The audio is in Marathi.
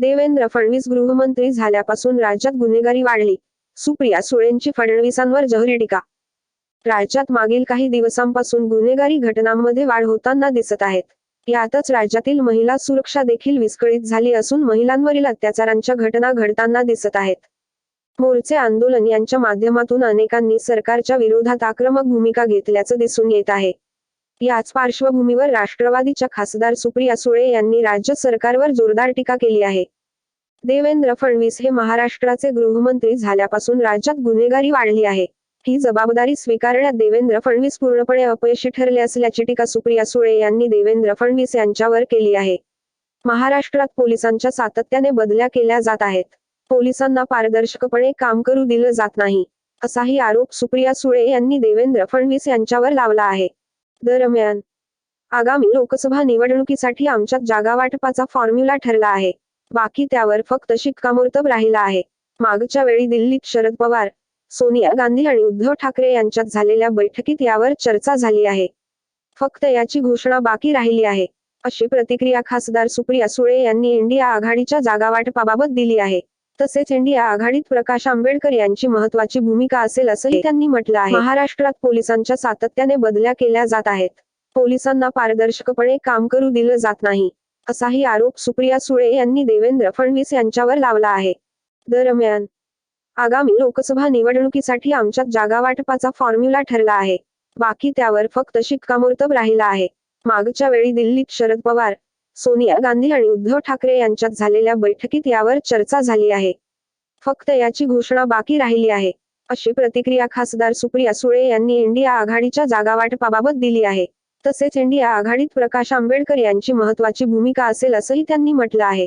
देवेंद्र फडणवीस गृहमंत्री झाल्यापासून राज्यात गुन्हेगारी वाढली. सुप्रिया सुळेंची फडणवीसांवर जहरी टीका. राज्यात मागील काही दिवसांपासून गुन्हेगारी घटनांमध्ये वाढ होताना दिसत आहेत. यातच राज्यातील महिला सुरक्षा देखील विस्कळीत झाली असून महिलांवरील अत्याचारांच्या घटना घडताना दिसत आहेत. मोर्चे आंदोलन यांच्या माध्यमातून अनेकांनी सरकारच्या विरोधात आक्रमक भूमिका घेतल्याचं दिसून येत आहे. याच पार्श्वभूमीवर राष्ट्रवादीच्या खासदार सुप्रिया सुळे यांनी राज्य सरकारवर जोरदार टीका केली आहे. देवेंद्र फडणवीस हे महाराष्ट्राचे गृहमंत्री झाल्यापासून राज्यात गुन्हेगारी वाढली आहे. ही जबाबदारी स्वीकारण्यात देवेंद्र फडणवीस पूर्णपणे अपयशी ठरले असल्याची टीका सुप्रिया सुळे यांनी देवेंद्र फडणवीस यांच्यावर केली आहे. महाराष्ट्रात पोलिसांच्या सातत्याने बदल्या केल्या जात आहेत. पोलिसांना पारदर्शकपणे काम करू दिलं जात नाही. असाही आरोप सुप्रिया सुळे यांनी देवेंद्र फडणवीस यांच्यावर लावला आहे. दरम्यान आगामी लोकसभा निवडणुकीसाठी आमच्यात जागा वाटपाचा फॉर्म्युला ठरला आहे. बाकी त्यावर फक्त शिक्कामोर्तब राहिला आहे. मागच्या वेळी दिल्लीत शरद पवार सोनिया गांधी आणि उद्धव ठाकरे यांच्यात झालेल्या बैठकीत यावर चर्चा झाली आहे. फक्त याची घोषणा बाकी राहिली आहे अशी प्रतिक्रिया खासदार सुप्रिया सुळे यांनी इंडिया आघाडीच्या जागावाटपाबाबत दिली आहे. तसेच इंडिया आघाडीत प्रकाश आंबेडकर यांची महत्वाची भूमिका असेल असंही त्यांनी म्हटलं आहे. महाराष्ट्रात पोलिसांच्या सातत्याने बदल्या केल्या जात आहेत. पोलिसांना पारदर्शकपणे काम करू दिलं जात नाही. असाही आरोप सुप्रिया सुळे यांनी देवेंद्र फडणवीस यांच्यावर लावला आहे. दरम्यान आगामी लोकसभा निवडणुकीसाठी आमच्यात जागा वाटपाचा फॉर्म्युला ठरला आहे. बाकी त्यावर फक्त शिक्कामोर्तब राहिला आहे. मागच्या वेळी दिल्लीत शरद पवार सोनिया गांधी आणि उद्धव ठाकरे यांच्यात झालेल्या बैठकीत यावर चर्चा झाली आहे. फक्त याची घोषणा बाकी राहिली आहे. अशी प्रतिक्रिया खासदार सुप्रिया सुळे यांनी इंडिया आघाडीच्या जागावाटपाबाबत दिली आहे. तसेच इंडिया आघाडीत प्रकाश आंबेडकर यांची महत्वाची भूमिका असेल असंही त्यांनी म्हटलं आहे.